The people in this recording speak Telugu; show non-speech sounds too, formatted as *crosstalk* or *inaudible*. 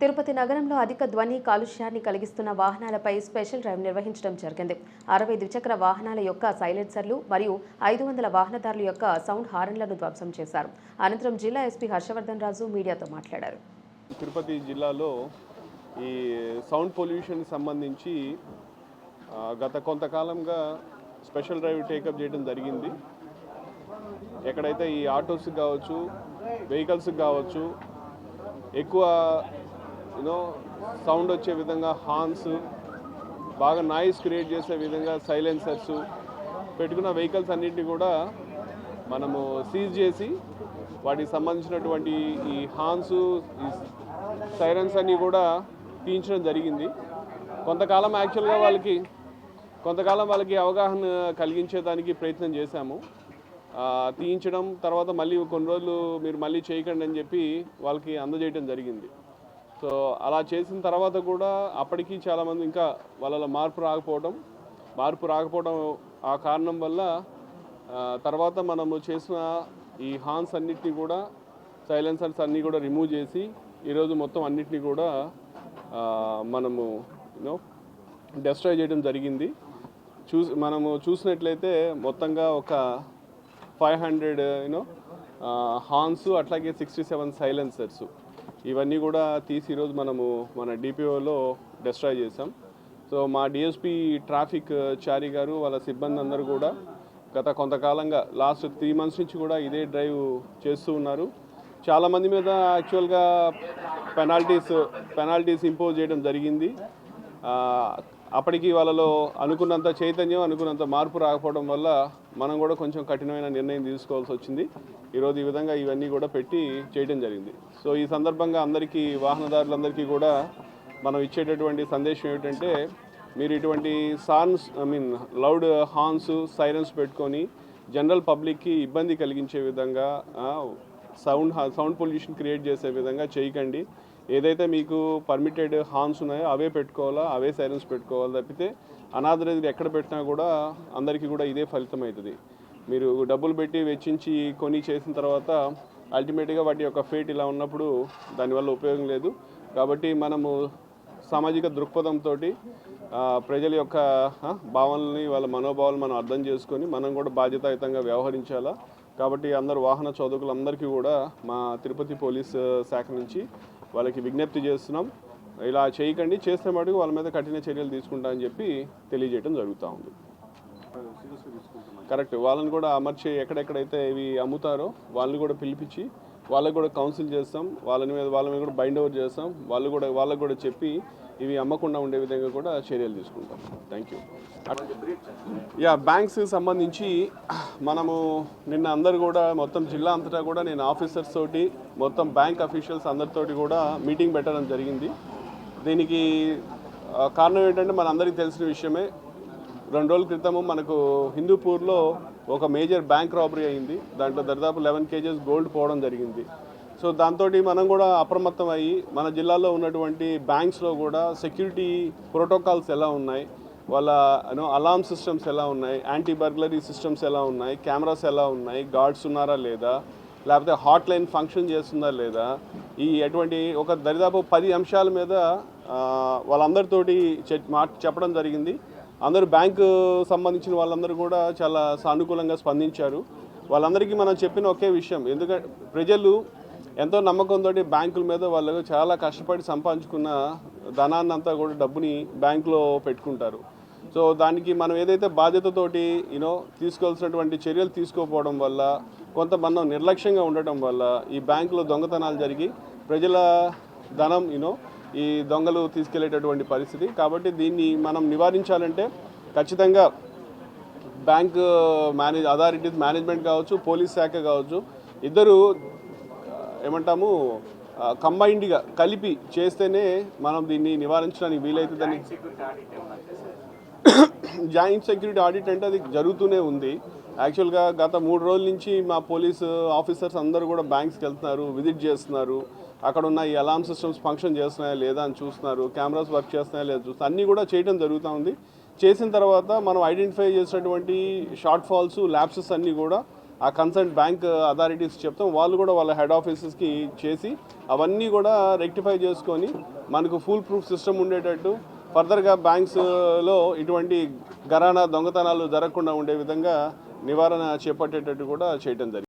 తిరుపతి నగరంలో అధిక ధ్వని కాలుష్యాన్ని కలిగిస్తున్న వాహనాలపై స్పెషల్ డ్రైవ్ నిర్వహించడం జరిగింది. అరవై ద్విచక్ర వాహనాల యొక్క సైలెన్సర్లు మరియు ఐదు వందల వాహనదారుల యొక్క సౌండ్ హారన్లను ధ్వంసం చేశారు. అనంతరం జిల్లా ఎస్పీ హర్షవర్ధన్ రాజు మీడియాతో మాట్లాడారు. తిరుపతి జిల్లాలో ఈ సౌండ్ పొల్యూషన్ సంబంధించి గత కొంతకాలంగా స్పెషల్ డ్రైవ్ టేకప్ చేయడం జరిగింది. ఎక్కడైతే ఈ ఆటోస్కి కావచ్చు వెహికల్స్కి కావచ్చు ఎక్కువ యూనో సౌండ్ వచ్చే విధంగా హార్న్స్ బాగా నాయిస్ క్రియేట్ చేసే విధంగా సైలెన్సర్స్ పెట్టుకున్న వెహికల్స్ అన్నింటినీ కూడా మనము సీజ్ చేసి వాటికి సంబంధించినటువంటి ఈ హార్న్స్ ఈ సైరన్స్ అన్నీ కూడా తీయించడం జరిగింది. కొంతకాలం యాక్చువల్గా వాళ్ళకి కొంతకాలం వాళ్ళకి అవగాహన కలిగించేదానికి ప్రయత్నం చేశాము. తీయించడం తర్వాత మళ్ళీ కొన్ని రోజులు మీరు మళ్ళీ చేయకండి అని చెప్పి వాళ్ళకి అందజేయడం జరిగింది. సో అలా చేసిన తర్వాత కూడా అప్పటికి చాలామంది ఇంకా వాళ్ళలో మార్పు రాకపోవడం మార్పు రాకపోవడం ఆ కారణం వల్ల తర్వాత మనము చేసిన ఈ హార్న్స్ అన్నిటిని కూడా సైలెన్సర్స్ అన్నీ కూడా రిమూవ్ చేసి ఈరోజు మొత్తం అన్నిటిని కూడా మనము యూనో డెస్ట్రాయ్ చేయడం జరిగింది. చూ మనము చూసినట్లయితే మొత్తంగా ఒక five hundred you know horns అట్లాగే సిక్స్టీ సెవెన్ సైలెన్సర్స్ ఇవన్నీ కూడా తీసి ఈరోజు మనము మన డిపిఓలో డిస్ట్రాయ్ చేసాం సో మా డిఎస్పి ట్రాఫిక్ చారి గారు వాళ్ళ సిబ్బంది అందరూ కూడా గత కొంతకాలంగా లాస్ట్ త్రీ మంత్స్ నుంచి కూడా ఇదే డ్రైవ్ చేస్తూ ఉన్నారు. చాలామంది మీద యాక్చువల్గా పెనాల్టీస్ పెనాల్టీస్ ఇంపోజ్ చేయడం జరిగింది. అప్పటికి వాళ్ళలో అనుకున్నంత చైతన్యం అనుకున్నంత మార్పు రాకపోవడం వల్ల మనం కూడా కొంచెం కఠినమైన నిర్ణయం తీసుకోవాల్సి వచ్చింది. ఈరోజు ఈ విధంగా ఇవన్నీ కూడా పెట్టి చేయడం జరిగింది. సో ఈ సందర్భంగా అందరికీ వాహనదారులందరికీ కూడా మనం ఇచ్చేటటువంటి సందేశం ఏమిటంటే మీరు ఇటువంటి sounds I mean loud horns sirens పెట్టుకొని జనరల్ పబ్లిక్కి ఇబ్బంది కలిగించే విధంగా సౌండ్ సౌండ్ పొల్యూషన్ క్రియేట్ చేసే విధంగా చేయకండి. ఏదైతే మీకు పర్మిటెడ్ హార్న్స్ ఉన్నాయో అవే పెట్టుకోవాలా అవే సైలెన్స్ పెట్టుకోవాలి తప్పితే అనాథరైజ్డ్ ఎక్కడ పెట్టినా కూడా అందరికీ కూడా ఇదే ఫలితం అవుతుంది. మీరు డబ్బులు పెట్టి వెచ్చించి కొని చేసిన తర్వాత అల్టిమేట్గా వాటి యొక్క ఫేట్ ఇలా ఉన్నప్పుడు దానివల్ల ఉపయోగం లేదు. కాబట్టి మనము సామాజిక దృక్పథంతో ప్రజల యొక్క భావనల్ని వాళ్ళ మనోభావాలు మనం అర్థం చేసుకొని మనం కూడా బాధ్యతాయుతంగా వ్యవహరించాలా. కాబట్టి అందరు వాహన చోదకులందరికీ కూడా మా తిరుపతి పోలీస్ శాఖ నుంచి వాళ్ళకి విజ్ఞప్తి చేస్తున్నాం. ఇలా చేయకండి చేస్తే మటుకు వాళ్ళ మీద కఠిన చర్యలు తీసుకుంటా అని చెప్పి తెలియజేయడం జరుగుతూ ఉంది. కరెక్ట్. వాళ్ళని కూడా అమర్చి ఎక్కడెక్కడైతే ఇవి అమ్ముతారో వాళ్ళని కూడా పిలిపించి వాళ్ళకి కూడా కౌన్సిల్ చేస్తాం. వాళ్ళని మీద వాళ్ళ మీద కూడా బైండ్ ఓవర్ చేస్తాం. వాళ్ళు కూడా వాళ్ళకి కూడా చెప్పి ఇవి అమ్మకుండా ఉండే విధంగా కూడా చర్యలు తీసుకుంటాం. థ్యాంక్ యూ యా బ్యాంక్స్ సంబంధించి మనము నిన్న అందరు కూడా మొత్తం జిల్లా అంతటా కూడా నేను ఆఫీసర్స్ తోటి మొత్తం బ్యాంక్ అఫీషియల్స్ అందరితోటి కూడా మీటింగ్ పెట్టడం జరిగింది. దీనికి కారణం ఏంటంటే మన అందరికీ తెలిసిన విషయమే రెండు రోజుల క్రితము మనకు హిందూపూర్లో ఒక మేజర్ బ్యాంక్ రాబరీ అయింది. దాంట్లో దాదాపు లెవెన్ కేజెస్ గోల్డ్ పోవడం జరిగింది. సో దాంతో మనం కూడా అప్రమత్తం అయ్యి మన జిల్లాలో ఉన్నటువంటి బ్యాంక్స్లో కూడా సెక్యూరిటీ ప్రోటోకాల్స్ ఎలా ఉన్నాయి? వాళ్ళ యూనో అలార్మ్ సిస్టమ్స్ ఎలా ఉన్నాయి? యాంటీ బర్గ్లరీ సిస్టమ్స్ ఎలా ఉన్నాయి? కెమెరాస్ ఎలా ఉన్నాయి? గార్డ్స్ ఉన్నారా లేదా? లేకపోతే హాట్ లైన్ ఫంక్షన్ చేస్తుందా లేదా? ఈ అటువంటి ఒక దరిదాపు పది అంశాల మీద వాళ్ళందరితోటి మాట చెప్పడం జరిగింది. అందరూ బ్యాంకు సంబంధించిన వాళ్ళందరూ కూడా చాలా సానుకూలంగా స్పందించారు. వాళ్ళందరికీ మనం చెప్పిన ఒకే విషయం. ఎందుకంటే ప్రజలు ఎంతో నమ్మకంతో బ్యాంకుల మీద వాళ్ళు చాలా కష్టపడి సంపాదించుకున్న ధనాన్ని అంతా కూడా డబ్బుని బ్యాంకులో పెట్టుకుంటారు. సో దానికి మనం ఏదైతే బాధ్యతతోటి యూనో తీసుకోవాల్సినటువంటి చర్యలు తీసుకోకపోవడం వల్ల కొంత మనం నిర్లక్ష్యంగా ఉండటం వల్ల ఈ బ్యాంకులో దొంగతనాలు జరిగి ప్రజల ధనం యూనో ఈ దొంగలు తీసుకెళ్ళేటటువంటి పరిస్థితి. కాబట్టి దీన్ని మనం నివారించాలంటే ఖచ్చితంగా బ్యాంక్ మేనేజ్ అథారిటీస్ మేనేజ్మెంట్ కావచ్చు పోలీస్ శాఖ కావచ్చు ఇద్దరు ఏమంటాము కంబైన్డ్గా కలిపి చేస్తేనే మనం దీన్ని నివారించడానికి వీలవుతుందని *coughs* జాయింట్ సెక్యూరిటీ ఆడిట్ అంటే అది జరుగుతూనే ఉంది. యాక్చువల్గా గత మూడు రోజుల నుంచి మా పోలీస్ ఆఫీసర్స్ అందరూ కూడా బ్యాంక్స్కి వెళ్తున్నారు విజిట్ చేస్తున్నారు. అక్కడ ఉన్న ఈ అలార్మ్ సిస్టమ్స్ ఫంక్షన్ చేస్తున్నాయా లేదా అని చూస్తున్నారు కెమెరాస్ వర్క్ చేస్తున్నాయా లేదా చూస్తున్నారు. అన్నీ కూడా చేయడం జరుగుతూ ఉంది. చేసిన తర్వాత మనం ఐడెంటిఫై చేసినటువంటి షార్ట్ ఫాల్స్ ల్యాప్సెస్ అన్నీ కూడా ఆ కన్సర్న్ బ్యాంక్ అథారిటీస్ చెప్తాం. వాళ్ళు కూడా వాళ్ళ హెడ్ ఆఫీసెస్కి చేసి అవన్నీ కూడా రెక్టిఫై చేసుకొని మనకు ఫుల్ ప్రూఫ్ సిస్టమ్ ఉండేటట్టు ఫర్దర్గా బ్యాంక్స్లో ఇటువంటి గరానా దొంగతనాలు జరగకుండా ఉండే విధంగా నివారణ చేపట్టేటట్టు కూడా చేయడం జరిగింది.